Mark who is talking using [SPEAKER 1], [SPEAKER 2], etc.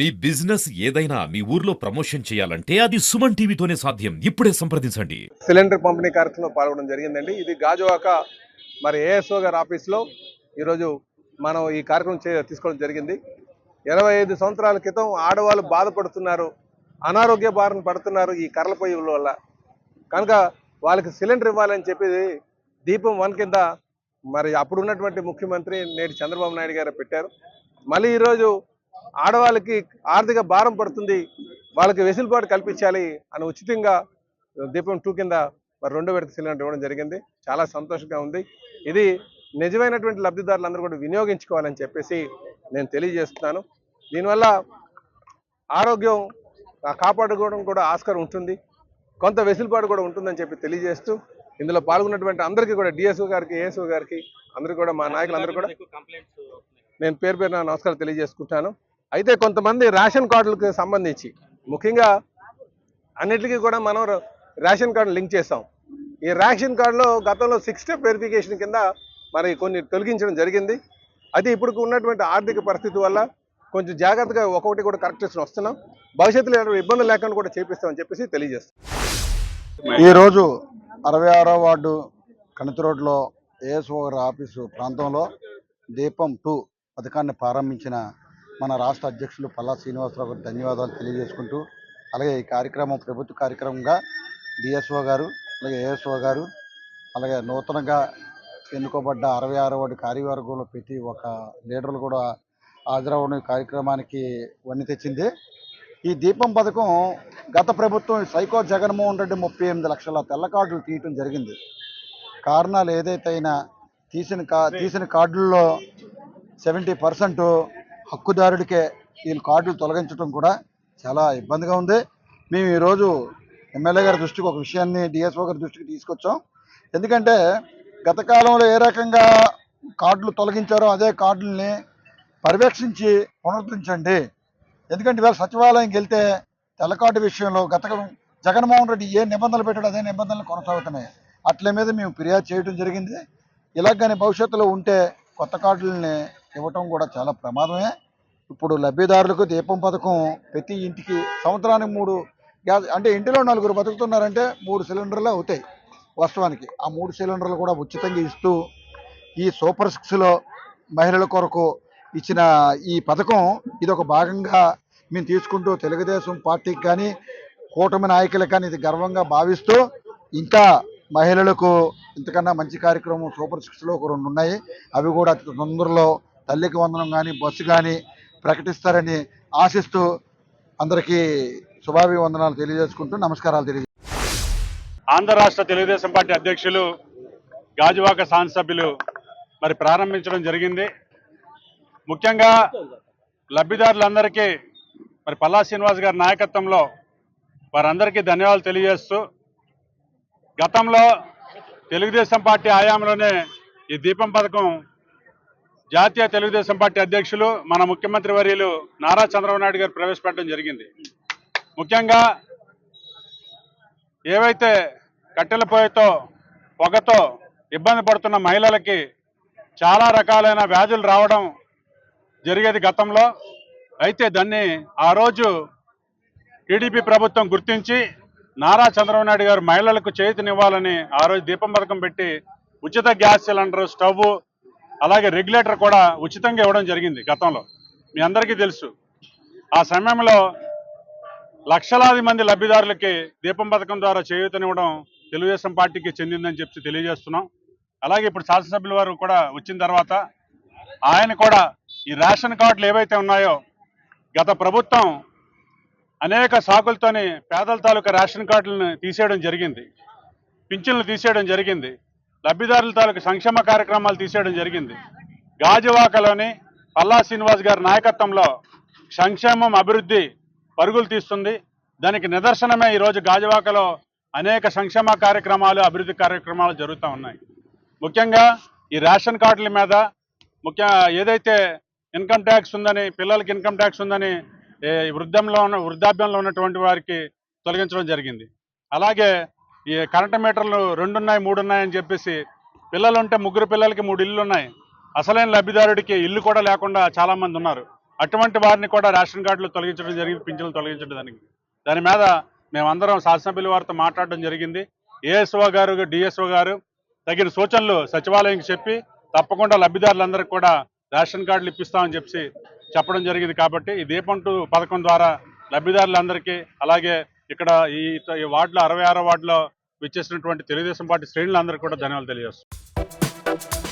[SPEAKER 1] మీ business ఏదైనా మీ ఊర్లో promotion చేయాలంటే అది సుమన్ టీవీతోనే సాధ్యం. ఇప్పుడే సంప్రదించండి.
[SPEAKER 2] సిలిండర్ పంపిణీ కార్యక్రమంలో పాల్గొనడం జరిగిందండి. ఇది గాజువాక మరి ఏఎస్ఓ గారి ఆఫీస్లో ఈరోజు మనం ఈ కార్యక్రమం చే తీసుకోవడం జరిగింది. ఇరవై ఐదు సంవత్సరాల క్రితం ఆడవాళ్ళు బాధపడుతున్నారు అనారోగ్య బారిన పడుతున్నారు ఈ కర్రల పొయ్యిల వల్ల. కనుక వాళ్ళకి సిలిండర్ ఇవ్వాలని చెప్పి దీపం వన్ కింద మరి అప్పుడు ఉన్నటువంటి ముఖ్యమంత్రి నేటి చంద్రబాబు నాయుడు గారు పెట్టారు. మళ్ళీ ఈరోజు ఆడవాళ్ళకి ఆర్థిక భారం పడుతుంది వాళ్ళకి వెసులుబాటు కల్పించాలి అని ఉచితంగా దీపం టూ కింద మరి రెండో విడత సిలిండర్ ఇవ్వడం జరిగింది. చాలా సంతోషంగా ఉంది. ఇది నిజమైనటువంటి లబ్ధిదారులందరూ కూడా వినియోగించుకోవాలని చెప్పేసి నేను తెలియజేస్తున్నాను. దీనివల్ల ఆరోగ్యం కాపాడుకోవడం కూడా ఆస్కారం ఉంటుంది. కొంత వెసులుబాటు కూడా ఉంటుందని చెప్పి తెలియజేస్తూ ఇందులో పాల్గొన్నటువంటి అందరికీ కూడా డిఎస్ఓ గారికి ఏఎస్ఓ గారికి అందరికీ కూడా మా నాయకులందరూ కూడా నేను పేరు పేరున నమస్కారం తెలియజేసుకుంటాను. అయితే కొంతమంది రేషన్ కార్డులకు సంబంధించి ముఖ్యంగా అన్నిటికీ కూడా మనం రేషన్ కార్డు లింక్ చేస్తాం. ఈ రేషన్ కార్డులో గతంలో సిక్స్ స్టెప్ వెరిఫికేషన్ కింద మరి కొన్ని తొలగించడం జరిగింది. అది ఇప్పుడు ఉన్నటువంటి ఆర్థిక పరిస్థితి వల్ల కొంచెం జాగ్రత్తగా ఒక్కొక్కటి కూడా కరెక్ట్ చేసి వస్తున్నాం. భవిష్యత్తులో ఏదైనా ఇబ్బందులు లేకుండా కూడా చేపిస్తామని చెప్పేసి తెలియజేస్తాం.
[SPEAKER 3] ఈరోజు అరవై ఆరో వార్డు కణితి రోడ్లో ఏఎస్ఓ గారి ఆఫీసు ప్రాంతంలో దీపం టూ పథకాన్ని ప్రారంభించిన మన రాష్ట్ర అధ్యక్షులు పల్లా శ్రీనివాసరావు ధన్యవాదాలు తెలియజేసుకుంటూ అలాగే ఈ కార్యక్రమం ప్రభుత్వ కార్యక్రమంగా డిఎస్ఓ గారు అలాగే ఏఎస్ఓ గారు అలాగే నూతనంగా ఎన్నుకోబడ్డ అరవై ఆరో వాటి కార్యవర్గంలో ప్రతి ఒక లీడర్లు కూడా హాజరవడం కార్యక్రమానికి వన్ని తెచ్చింది. ఈ దీపం పథకం గత ప్రభుత్వం సైకో జగన్మోహన్ రెడ్డి ముప్పై ఎనిమిది లక్షల తెల్ల కార్డులు తీయటం జరిగింది. కారణాలు ఏదైతే అయినా తీసిన కా తీసిన కార్డుల్లో సెవెంటీ పర్సెంట్ హక్కుదారుడికే వీళ్ళు కార్డులు తొలగించడం కూడా చాలా ఇబ్బందిగా ఉంది. మేము ఈరోజు ఎమ్మెల్యే గారి దృష్టికి ఒక విషయాన్ని డిఎస్ఓ గారి దృష్టికి తీసుకొచ్చాం. ఎందుకంటే గత కాలంలో ఏ రకంగా కార్డులు తొలగించారో అదే కార్డుల్ని పర్యవేక్షించి పునరుద్ధరించండి. ఎందుకంటే ఇవాళ సచివాలయంకి వెళ్తే తెల్ల కార్డు విషయంలో గత జగన్మోహన్ రెడ్డి ఏ నిబంధనలు పెట్టాడు అదే నిబంధనలు కొనసాగుతున్నాయి. అట్ల మీద మేము ఫిర్యాదు చేయడం జరిగింది. ఇలాగని భవిష్యత్తులో ఉంటే కొత్త కార్డులని ఇవ్వటం కూడా చాలా ప్రమాదమే. ఇప్పుడు లబ్ధిదారులకు దీపం పథకం ప్రతి ఇంటికి సంవత్సరానికి మూడు గ్యాస్ అంటే ఇంటిలో నలుగురు బతుకుతున్నారంటే మూడు సిలిండర్లు అవుతాయి వాస్తవానికి. ఆ మూడు సిలిండర్లు కూడా ఉచితంగా ఇస్తూ ఈ సూపర్ సిక్స్లో మహిళల కొరకు ఇచ్చిన ఈ పథకం ఇది ఒక భాగంగా మేము తీసుకుంటూ తెలుగుదేశం పార్టీకి కానీ కూటమి నాయకులకు కానీ ఇది గర్వంగా భావిస్తూ ఇంకా మహిళలకు ఇంతకన్నా మంచి కార్యక్రమం సూపర్ సిక్స్లో ఒక రెండు ఉన్నాయి. అవి కూడా అతి తొందరలో తల్లికి వందనం కానీ బస్సు కానీ ప్రకటిస్తారని ఆశిస్తూ అందరికీ శుభాభివందనాలు తెలియజేసుకుంటూ నమస్కారాలు తెలియజేస్తున్నాను
[SPEAKER 4] ఆంధ్ర రాష్ట్ర తెలుగుదేశం పార్టీ అధ్యక్షులు గాజువాక సభ్యులు మరి ప్రారంభించడం జరిగింది. ముఖ్యంగా లబ్ధిదారులందరికీ మరి పల్లా శ్రీనివాస్ గారి నాయకత్వంలో వారందరికీ ధన్యవాదాలు తెలియజేస్తూ గతంలో తెలుగుదేశం పార్టీ హయాంలోనే ఈ దీపం పథకం జాతీయ తెలుగుదేశం పార్టీ అధ్యక్షులు మన ముఖ్యమంత్రి వర్యులు నారా చంద్రబాబు నాయుడు గారు ప్రవేశపెట్టడం జరిగింది. ముఖ్యంగా ఏవైతే కట్టెల పొయ్యితో పొగతో ఇబ్బంది పడుతున్న మహిళలకి చాలా రకాలైన వ్యాధులు రావడం జరిగేది గతంలో. అయితే దాన్ని ఆ రోజు టీడీపీ ప్రభుత్వం గుర్తించి నారా చంద్రబాబు నాయుడు గారు మహిళలకు చేతినివ్వాలని ఆ రోజు దీపం పథకం పెట్టి ఉచిత గ్యాస్ సిలిండర్ స్టవ్ అలాగే రెగ్యులేటర్ కూడా ఉచితంగా ఇవ్వడం జరిగింది గతంలో. మీ అందరికీ తెలుసు. ఆ సమయంలో లక్షలాది మంది లబ్ధిదారులకి దీపం పథకం ద్వారా చేయూతనివ్వడం తెలుగుదేశం పార్టీకి చెందిందని చెప్పి తెలియజేస్తున్నాం. అలాగే ఇప్పుడు శాసనసభ్యుల వారు కూడా వచ్చిన తర్వాత ఆయన కూడా ఈ రేషన్ కార్డులు ఏవైతే ఉన్నాయో గత ప్రభుత్వం అనేక సాకులతోని పేదల తాలూకా రేషన్ కార్డులను తీసేయడం జరిగింది. పింఛన్లు తీసేయడం జరిగింది. లబ్ధిదారుల తాలూకు సంక్షేమ కార్యక్రమాలు తీసేయడం జరిగింది. గాజువాకలోని పల్లా శ్రీనివాస్ గారి నాయకత్వంలో సంక్షేమం అభివృద్ధి పరుగులు తీస్తుంది. దానికి నిదర్శనమే ఈరోజు గాజువాకలో అనేక సంక్షేమ కార్యక్రమాలు అభివృద్ధి కార్యక్రమాలు జరుగుతూ ఉన్నాయి. ముఖ్యంగా ఈ రేషన్ కార్డుల మీద ముఖ్య ఏదైతే ఇన్కమ్ ట్యాక్స్ ఉందని పిల్లలకి ఇన్కమ్ ట్యాక్స్ ఉందని వృద్ధంలో ఉన్న వృద్ధాప్యంలో ఉన్నటువంటి వారికి తొలగించడం జరిగింది. అలాగే ఈ కరెంటు మీటర్లు రెండు ఉన్నాయి మూడు ఉన్నాయని చెప్పేసి పిల్లలు ఉంటే ముగ్గురు పిల్లలకి మూడు ఇల్లు ఉన్నాయి అసలైన లబ్ధిదారుడికి ఇల్లు కూడా లేకుండా చాలామంది ఉన్నారు. అటువంటి వారిని కూడా రేషన్ కార్డులు తొలగించడం జరిగింది పింఛన్లు తొలగించడం దానికి దాని మీద మేమందరం శాసనసభ్యుల వారితో మాట్లాడడం జరిగింది. ఏఎస్ఓ గారు డిఎస్ఓ గారు తగిన సూచనలు సచివాలయంకి చెప్పి తప్పకుండా లబ్ధిదారులందరికీ కూడా రేషన్ కార్డులు ఇప్పిస్తామని చెప్పి చెప్పడం జరిగింది కాబట్టి ఈ దీపం టూ పథకం ద్వారా లబ్ధిదారులందరికీ అలాగే ఇక్కడ ఈ ఈ వార్డులో అరవై ఆరో వార్డులో విచ్చేసినటువంటి తెలుగుదేశం పార్టీ శ్రేణులందరికీ కూడా ధన్యవాదాలు తెలియజేస్తున్నాను